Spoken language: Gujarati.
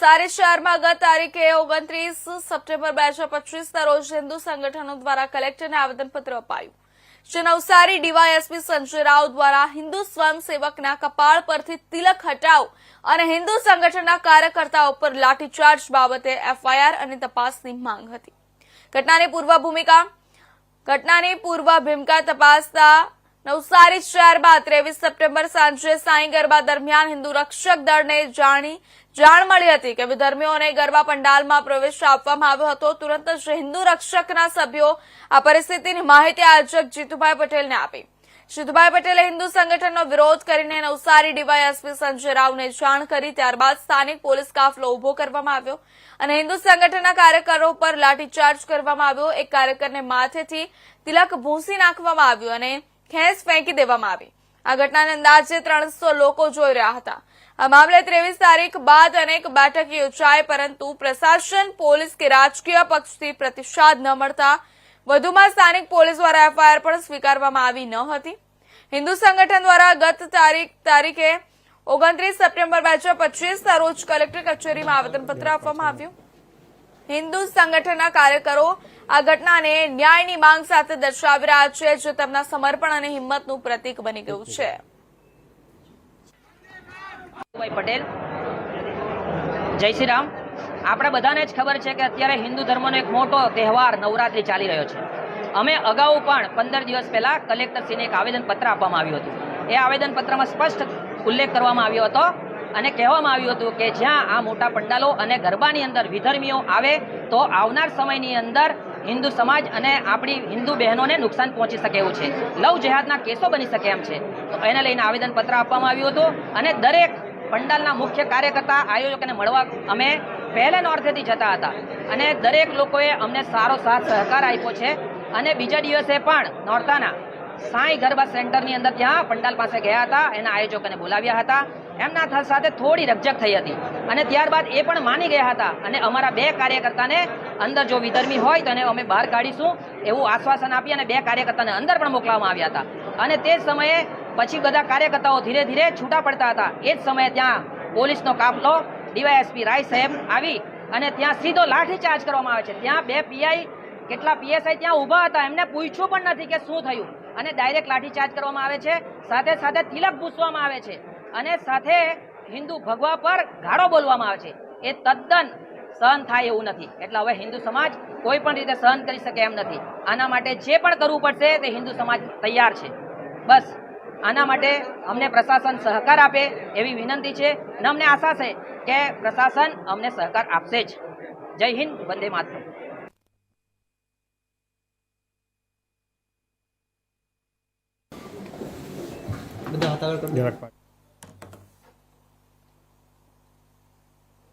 સારી શહેરમાં ગત તારીખે ઓગણત્રીસ સપ્ટેમ્બર બે હજાર પચીસના રોજ હિન્દુ સંગઠનો દ્વારા કલેક્ટરને આવેદનપત્ર અપાયું. શ્રી નવસારી ડીવાયએસપી સંજય રાવ દ્વારા હિન્દુ સ્વયંસેવકના કપાળ પરથી તિલક હટાવ અને હિન્દુ સંગઠનના કાર્યકર્તાઓ પર લાઠીચાર્જ બાબતે એફઆઈઆર અને તપાસની માંગ હતી. ઘટનાની પૂર્વ ભૂમિકા ઘટનાની પૂર્વ ભૂમિકા તપાસતા નવસારી શહેરમાં ત્રેવીસ સપ્ટેમ્બર સાંજે સાંઈ ગરબા દરમિયાન હિન્દુ રક્ષક દળને જાણી જાણ મળી હતી કે વિધર્મીઓને ગરબા પંડાલમાં પ્રવેશ આપવામાં આવ્યો હતો. તુરંત જ હિન્દુ રક્ષકના સભ્યો આ પરિસ્થિતિની માહિતી આયોજક જીતુભાઈ પટેલને આપી. જીતુભાઈ પટેલે હિન્દુ સંગઠનનો વિરોધ કરીને નવસારી ડીવાયએસપી સંજય રાવને જાણ કરી. ત્યારબાદ સ્થાનિક પોલીસ કાફલો ઊભો કરવામાં આવ્યો અને હિન્દુ સંગઠનના કાર્યકરો પર લાઠીચાર્જ કરવામાં આવ્યો. એક કાર્યકરને માથેથી તિલક ભૂંસી નાખવામાં આવ્યું અને ખેંચ ફેંકી દેવામાં આવી. આ ઘટનાને અંદાજે ત્રણસો લોકો જોઈ રહ્યા હતા. આ મામલે ત્રેવીસ તારીખ બાદ અનેક બેઠક યોજાઈ, પરંતુ પ્રશાસન, પોલીસ કે રાજકીય પક્ષથી પ્રતિસાદ ન મળતા વધુમાં સ્થાનિક પોલીસ દ્વારા એફઆઈઆર પણ સ્વીકારવામાં આવી ન હતી. હિન્દુ સંગઠન દ્વારા ગત તારીખ, તારીખે ઓગણત્રીસ સપ્ટેમ્બર બે હજાર પચીસના રોજ કલેક્ટર કચેરીમાં આવેદનપત્ર આપવામાં આવ્યું. હિન્દુ સંગઠનના કાર્યકરો આ ઘટનાને ન્યાયની માંગ સાથે દર્શાવી રહ્યા છે, જે તેમના સમર્પણ અને હિંમતનું પ્રતીક બની ગયું છે. પટેલ. જય શ્રી રામ. આપણે બધાને જ ખબર છે કે અત્યારે હિન્દુ ધર્મનો એક મોટો તહેવાર નવરાત્રિ ચાલી રહ્યો છે. અમે અગાઉ પણ પંદર દિવસ પહેલા કલેક્ટરશ્રીને એક આવેદનપત્ર આપવામાં આવ્યું હતું. એ આવેદનપત્રમાં સ્પષ્ટ ઉલ્લેખ કરવામાં આવ્યો હતો અને કહેવામાં આવ્યું હતું કે જ્યાં આ મોટા પંડાલો અને ગરબાની અંદર વિધર્મીઓ આવે, તો આવનાર સમયની અંદર હિન્દુ સમાજ અને આપણી હિન્દુ બહેનોને નુકસાન પહોંચી શકે એવું છે. લવ જેહાદના કેસો બની શકે એમ છે. તો એને લઈને આવેદનપત્ર આપવામાં આવ્યું હતું અને દરેક પંડાલના મુખ્ય કાર્યકર્તા, આયોજકોને મળવા અમે પહેલે નોર્થેથી જતા હતા. અને દરેક લોકોએ અમને સારો સાથ સહકાર આપ્યો છે. અને બીજા દિવસે પણ નોરતાના સાંઈ ગરબા સેન્ટરની અંદર ત્યાં પંડાલ પાસે ગયા હતા, એના આયોજકોને બોલાવ્યા હતા. એમના સાથે થોડી રકઝક થઈ હતી. અને ત્યારબાદ એ પણ માની ગયા હતા. અને અમારા બે કાર્યકર્તાને અંદર જો વિધર્મી હોય તો અમે બહાર કાઢીશું એવું આશ્વાસન આપી અને બે કાર્યકર્તાને અંદર પણ મોકલવામાં આવ્યા હતા. અને તે જ સમયે પછી બધા કાર્યકર્તાઓ ધીરે ધીરે છૂટા પડતા હતા. એ જ સમયે ત્યાં પોલીસનો કાફલો ડીવાયએસપી રાય સાહેબ આવી અને ત્યાં સીધો લાઠીચાર્જ કરવામાં આવે છે. ત્યાં બે પીઆઈ, કેટલા પીએસઆઈ ત્યાં ઊભા હતા, એમને પૂછ્યું પણ નથી કે શું થયું. અને ડાયરેક્ટ લાઠીચાર્જ કરવામાં આવે છે. સાથે સાથે તિલક પૂછવામાં આવે છે. અને સાથે હિન્દુ ભગવા પર ગાળો બોલવામાં આવે છે. એ તદ્દન સહન થાય એવું નથી. એટલે હવે હિન્દુ સમાજ કોઈ પણ રીતે સહન કરી શકે એમ નથી. આના માટે જે પણ કરવું પડશે તે હિન્દુ સમાજ તૈયાર છે. બસ. આના માટે અમને પ્રશાસન સહકાર આપે એવી વિનંતી છે. અને અમને આશા છે કે પ્રશાસન અમને સહકાર આપશે જ. જય હિન્દ, વંદે માતરમ. બધા